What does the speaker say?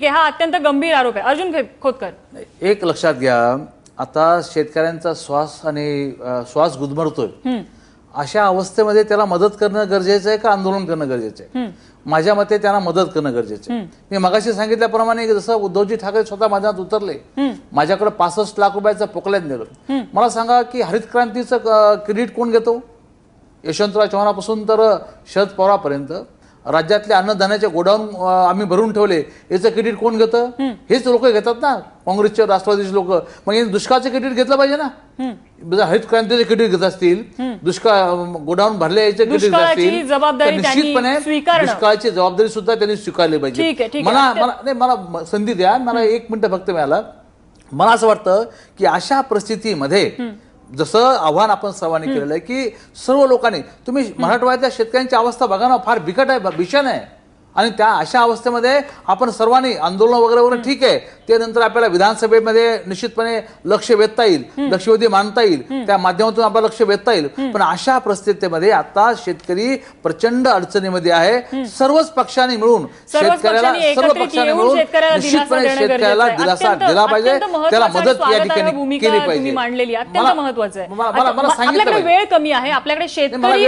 की हा अत्यंत गंभीर आरोप आहे. अर्जुन खोतकर. एक लक्षात घ्या आता शेतकऱ्यांचा श्वास आणि श्वास गुदमरतोय. अशा अवस्थेमध्ये त्याला मदत करणं गरजेचं आहे का आंदोलन करणं गरजेचं आहे? माझ्या मते त्यांना मदत करणं गरजेचं आहे. मी मगाशी सांगितल्याप्रमाणे जसं उद्धवजी ठाकरे स्वतः माझ्यात उतरले माझ्याकडे पासष्ट लाख रुपयाचं पोकल्यात नेलं. मला सांगा की हरित क्रांतीचं क्रेडिट कोण घेतो? यशवंतराव चव्हाणापासून तर शरद पवारापर्यंत. राज्यातले अन्नधान्याचे गोडाऊन आम्ही भरून ठेवले याचं क्रेडिट कोण घेतं? हेच लोक घेतात ना. काँग्रेसचे राष्ट्रवादीचे लोक. मग हे दुष्काळाचं क्रेडिट घेतलं पाहिजे ना. हरित क्रांतीचे क्रेडिट घेत असतील दुष्काळ गोडाऊन भरले याचे क्रेडिट घेत असतील निश्चितपणे. दुष्काळाची जबाबदारी सुद्धा त्यांनी स्वीकारली पाहिजे. मला मला नाही मला संधी द्या. मला एक मिनिट फक्त मिळाला. मला असं वाटतं की अशा परिस्थितीमध्ये जसं आव्हान आपण सर्वांनी केलेलं आहे की सर्व लोकांनी तुम्ही मराठवाड्यातल्या शेतकऱ्यांची अवस्था बघा ना फार बिकट आहे भीषण आहे. आणि त्या अशा अवस्थेमध्ये आपण सर्वांनी आंदोलन वगैरे वगैरे ठीक आहे ते नंतर आपल्याला विधानसभेमध्ये निश्चितपणे लक्ष वेधता येईल लक्षवेधी मानता येईल त्या माध्यमातून आपल्याला लक्ष वेधता येईल. पण अशा परिस्थितीमध्ये आता शेतकरी प्रचंड अडचणीमध्ये आहे. सर्वच पक्षांनी मिळून शेतकऱ्याला सर्व पक्षांनी मिळून निश्चितपणे शेतकऱ्याला. दिलासा दिला पाहिजे. त्याला मदत या ठिकाणी केली पाहिजे. मांडलेली. आहे. अत्यंत मला- सांगितलं. वेळ कमी आहे. आपल्याकडे शेतकरी